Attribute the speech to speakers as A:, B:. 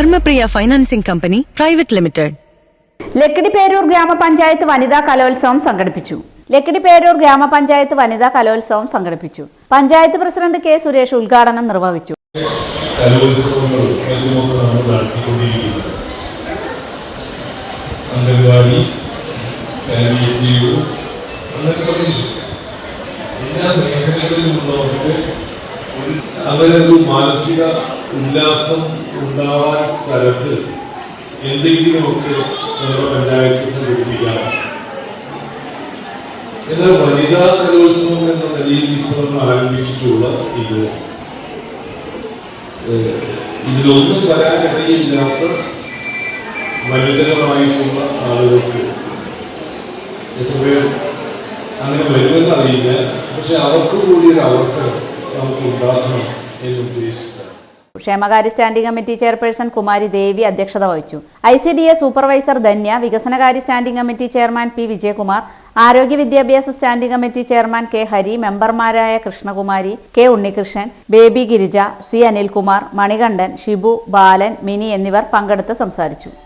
A: Dharmapriya financing company private limited.
B: Lakkidiperur ഗ്രാമപഞ്ചായത്ത് വനിതാ കലോത്സവം സംഘടിപ്പിച്ചു. ലക്കിടിപ്പേരൂർ ഗ്രാമപഞ്ചായത്ത് വനിതാ കലോത്സവം സംഘടിപ്പിച്ചു. പഞ്ചായത്ത് പ്രസിഡന്റ് കെ സുരേഷ് ഉദ്ഘാടനം നിർവഹിച്ചു.
C: അവരൊരു മാനസിക ഉല്ലാസം ഉണ്ടാവാൻ തരത്തിൽ എന്തെങ്കിലുമൊക്കെ നമ്മുടെ പഞ്ചായത്ത് സംഘടിപ്പിക്കാം. എന്നാൽ വനിതാ കലോത്സവം എന്ന നിലയിൽ ഇപ്പോൾ നമ്മൾ ആരംഭിച്ചിട്ടുള്ള ഇത് ഇതിലൊന്നും വരാനിടയില്ലാത്ത വനിതകളായിട്ടുള്ള ആളുകൾക്ക് എത്രയോ അങ്ങനെ വരുമെന്ന് അറിയില്ല. പക്ഷെ അവർക്ക് കൂടി ഒരു അവസരം നമുക്ക് ഉണ്ടാക്കണം എന്ന് ഉദ്ദേശിച്ചിട്ടാണ്
B: ക്ഷേമകാര്യ standing committee chairperson Kumari Devi അധ്യക്ഷത വഹിച്ചു. I C D A supervisor Dhanya വികസനകാര്യ standing committee chairman P Vijayakumar ആരോഗ്യ വിദ്യാഭ്യാസ standing committee chairman K Hari മെമ്പർമാരായ കൃഷ്ണകുമാരി കെ ഉണ്ണികൃഷ്ണൻ ബേബി ഗിരിജ സി അനിൽകുമാർ മണികണ്ഠൻ ഷിബു ബാലൻ മിനി എന്നിവർ പങ്കെടുത്ത് സംസാരിച്ചു.